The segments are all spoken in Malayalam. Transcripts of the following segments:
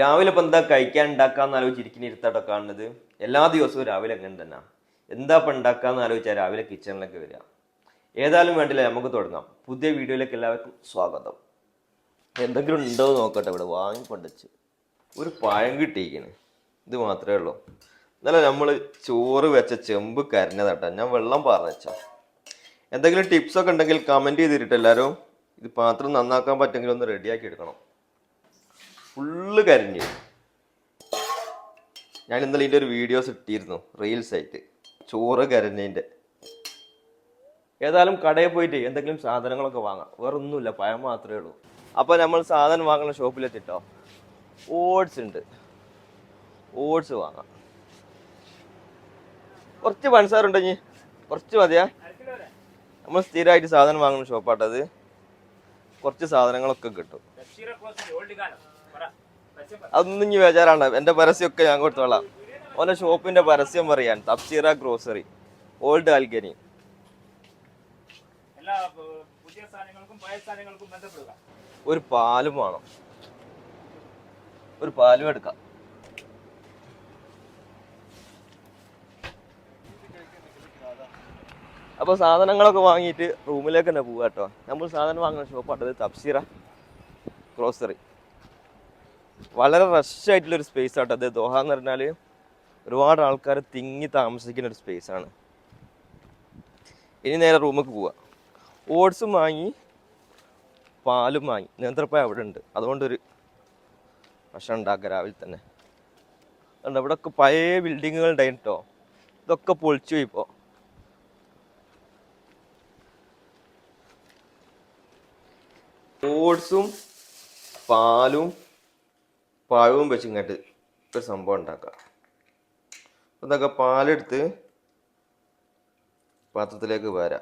രാവിലെ ഇപ്പം എന്താ കഴിക്കാൻ ഉണ്ടാക്കാമെന്ന് ആലോചിച്ചിരിക്കുന്ന ഇരുത്താട്ടോ കാണുന്നത്. എല്ലാ ദിവസവും രാവിലെ അങ്ങനെ തന്നെ. എന്താ ഇപ്പം ഉണ്ടാക്കാമെന്ന് ആലോചിച്ചാൽ രാവിലെ കിച്ചണിലേക്ക് വരിക. ഏതായാലും വേണ്ടില്ല നമുക്ക് തുടങ്ങാം. പുതിയ വീഡിയോയിലേക്ക് എല്ലാവർക്കും സ്വാഗതം. എന്തെങ്കിലും ഉണ്ടോ നോക്കട്ടെ ഇവിടെ വാങ്ങിക്കൊണ്ടുവച്ച് ഒരു പഴം കിട്ടിയിരിക്കണ്. ഇത് മാത്രമേ ഉള്ളൂ. ഇന്നലെ നമ്മൾ ചോറ് വെച്ച ചെമ്പ് കരഞ്ഞതാട്ടോ. ഞാൻ വെള്ളം പറഞ്ഞാ എന്തെങ്കിലും ടിപ്സൊക്കെ ഉണ്ടെങ്കിൽ കമന്റ് ചെയ്തിട്ട് എല്ലാവരും. ഇത് പാത്രം നന്നാക്കാൻ പറ്റുമെങ്കിൽ ഒന്ന് റെഡിയാക്കി എടുക്കണം. ഫുള്ള് കരിഞ്ഞു ഞാൻ ഇന്നലെ ഇതിന്റെ ഒരു വീഡിയോസ് ഇട്ടിരുന്നു റീൽസ് ആയിട്ട്. ചോറ് കരഞ്ഞതിന്റെ. ഏതായാലും കടയിൽ പോയിട്ട് എന്തെങ്കിലും സാധനങ്ങളൊക്കെ വാങ്ങാം. വേറെ ഒന്നുമില്ല പഴം മാത്രമേ ഉള്ളൂ. അപ്പോൾ നമ്മൾ സാധനം വാങ്ങുന്ന ഷോപ്പിലെത്തിട്ടോ? ഓട്സ് ഉണ്ട്. ഓട്സ് വാങ്ങാം. കുറച്ച് പണിസാറുണ്ടെങ്കിൽ കുറച്ച് മതിയാ? നമ്മൾ സ്ഥിരമായിട്ട് സാധനം വാങ്ങുന്ന ഷോപ്പാട്ടത് കുറച്ച് സാധനങ്ങളൊക്കെ കിട്ടും. അതൊന്നും ഇനി ബേജാറാണ് എന്റെ പരസ്യമൊക്കെ ഞാൻ കൊടുത്തോളാം. ഓന്റെ ഷോപ്പിന്റെ പരസ്യം പറയാൻ. തപ്സീറ ഗ്രോസറി. ഓൾഡ് ആൽഗനി. ഒരു പാലും വേണം. ഒരു പാലും എടുക്കാം. അപ്പോൾ സാധനങ്ങളൊക്കെ വാങ്ങിയിട്ട് റൂമിലേക്ക് തന്നെ പോവാട്ടോ നമ്മൾ സാധനം വാങ്ങുന്ന ഷോപ്പ് ഷോപ്പാട്ടത് തപ്സീറ ഗ്രോസറി. വളരെ റഷ് ആയിട്ടുള്ള ഒരു സ്പേസ് ആട്ടോ അത് ദോഹ എന്ന് പറഞ്ഞാൽ ഒരുപാട് ആൾക്കാർ തിങ്ങി താമസിക്കുന്ന ഒരു സ്പേസ് ആണ്. ഇനി നേരെ റൂമിലേക്ക് പോവാ. ഓട്സും വാങ്ങി പാലും വാങ്ങി. നേന്ത്രപ്പായ അവിടെ ഉണ്ട്. അതുകൊണ്ടൊരു ഭക്ഷണം ഉണ്ടാക്കുക രാവിലെ തന്നെ. അതുകൊണ്ട് ഇവിടെ ഒക്കെ പഴയ ബിൽഡിങ്ങുകൾ ഉണ്ടായിരുന്നു കേട്ടോ ഇതൊക്കെ പൊളിച്ചു ഇപ്പോൾ ഓട്സും പാലും പഴവും വെച്ച് ഇങ്ങോട്ട് ഒരു സംഭവം ഉണ്ടാക്കാം. അപ്പോൾ ഇതൊക്കെ പാലെടുത്ത് പാത്രത്തിലേക്ക് വരാം.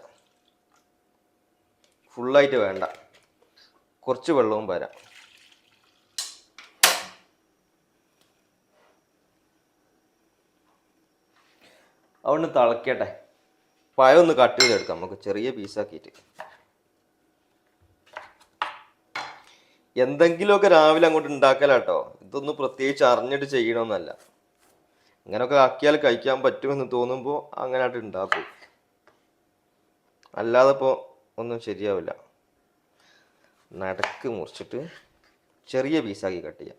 ഫുള്ളായിട്ട് വേണ്ട. കുറച്ച് വെള്ളവും വരാം. അതുകൊണ്ട് തിളക്കട്ടെ. പഴം ഒന്ന് കട്ട് ചെയ്തെടുക്കാം. നമുക്ക് ചെറിയ പീസാക്കിയിട്ട് എന്തെങ്കിലുമൊക്കെ രാവിലെ അങ്ങോട്ട് ഉണ്ടാക്കലാട്ടോ ഇതൊന്നും പ്രത്യേകിച്ച് അറിഞ്ഞിട്ട് ചെയ്യണമെന്നല്ല ഇങ്ങനെയൊക്കെ ആക്കിയാൽ കഴിക്കാൻ പറ്റുമെന്ന് തോന്നുമ്പോൾ അങ്ങനെ ഉണ്ടാക്കും അല്ലാതെ ഇപ്പോൾ ഒന്നും ശരിയാവില്ല. നടക്ക് മുറിച്ചിട്ട് ചെറിയ പീസാക്കി കട്ട് ചെയ്യാം.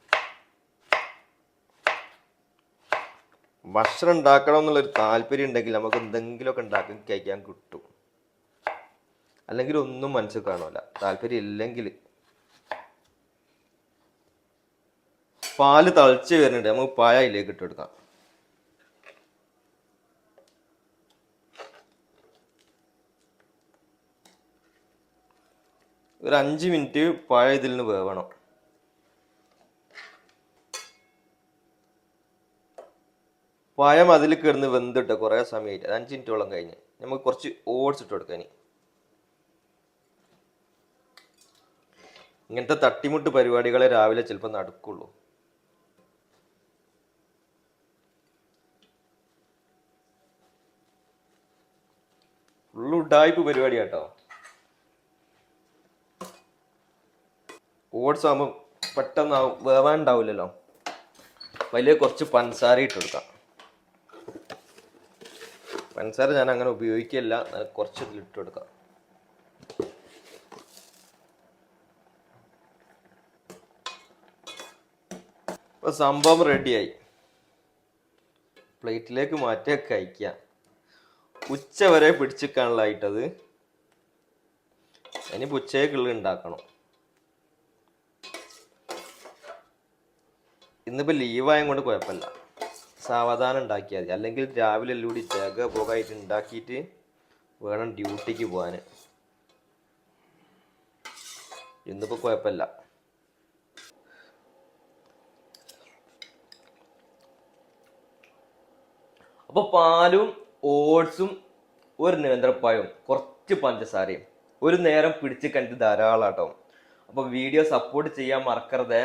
ഭക്ഷണം ഉണ്ടാക്കണം എന്നുള്ളൊരു താല്പര്യം ഉണ്ടെങ്കിൽ നമുക്ക് എന്തെങ്കിലുമൊക്കെ ഉണ്ടാക്കി കഴിക്കാൻ കിട്ടും. അല്ലെങ്കിൽ ഒന്നും മനസ്സിൽ കാണില്ല താല്പര്യം ഇല്ലെങ്കിൽ പാൽ തളിച്ച് വരുന്നുണ്ട്. നമുക്ക് പായ അതിലേക്ക് ഇട്ട് കൊടുക്കാം. ഒരു അഞ്ച് മിനിറ്റ് പായ ഇതിൽ നിന്ന് വേവണം. പായം അതിൽ കിടന്ന് വെന്തിട്ട് കുറേ സമയമായിട്ട്. അത് അഞ്ച് മിനിറ്റോളം കഴിഞ്ഞ്. നമുക്ക് കുറച്ച് ഓട്സ് ഇട്ട് കൊടുക്കാൻ ഇങ്ങനത്തെ തട്ടിമുട്ട് പരിപാടികളെ രാവിലെ ചിലപ്പോൾ നടക്കുള്ളൂ. ഫുള്ള് ഉഡായ്പ് പരിപാടി കേട്ടോ ഓട്സ് ആകുമ്പോൾ പെട്ടെന്ന് ആവും വേവാൻ ഉണ്ടാവില്ലല്ലോ വലിയ കുറച്ച് പഞ്ചസാര ഇട്ട് കൊടുക്കാം. പഞ്ചസാര ഞാൻ അങ്ങനെ ഉപയോഗിക്കില്ല കുറച്ച് ഇട്ട് കൊടുക്കാം. സംഭവം റെഡിയായി പ്ലേറ്റിലേക്ക് മാറ്റിയൊക്കെ കഴിക്കാം ഉച്ച വരെ പിടിച്ചിക്കാനുള്ളതായിട്ടത്. ഇനി ഉച്ചയ്ക്കുള്ള ഉണ്ടാക്കണം. ഇന്നിപ്പോൾ ലീവായം കൊണ്ട് കുഴപ്പമില്ല. സാവധാനം ഉണ്ടാക്കിയാൽ അല്ലെങ്കിൽ രാവിലെ എല്ലാം കൂടി ജഗ പോകായിട്ട് ഉണ്ടാക്കിയിട്ട് വേണം ഡ്യൂട്ടിക്ക് പോകാൻ ഇന്നിപ്പോൾ കുഴപ്പമില്ല. അപ്പോൾ പാലും ഓട്സും ഒരു നേന്ത്രപ്പായും കുറച്ച് പഞ്ചസാരയും. ഒരു നേരം പിടിച്ച് കണ്ടിട്ട് ധാരാളം കേട്ടോ അപ്പോൾ വീഡിയോ സപ്പോർട്ട് ചെയ്യാൻ മറക്കരുത്.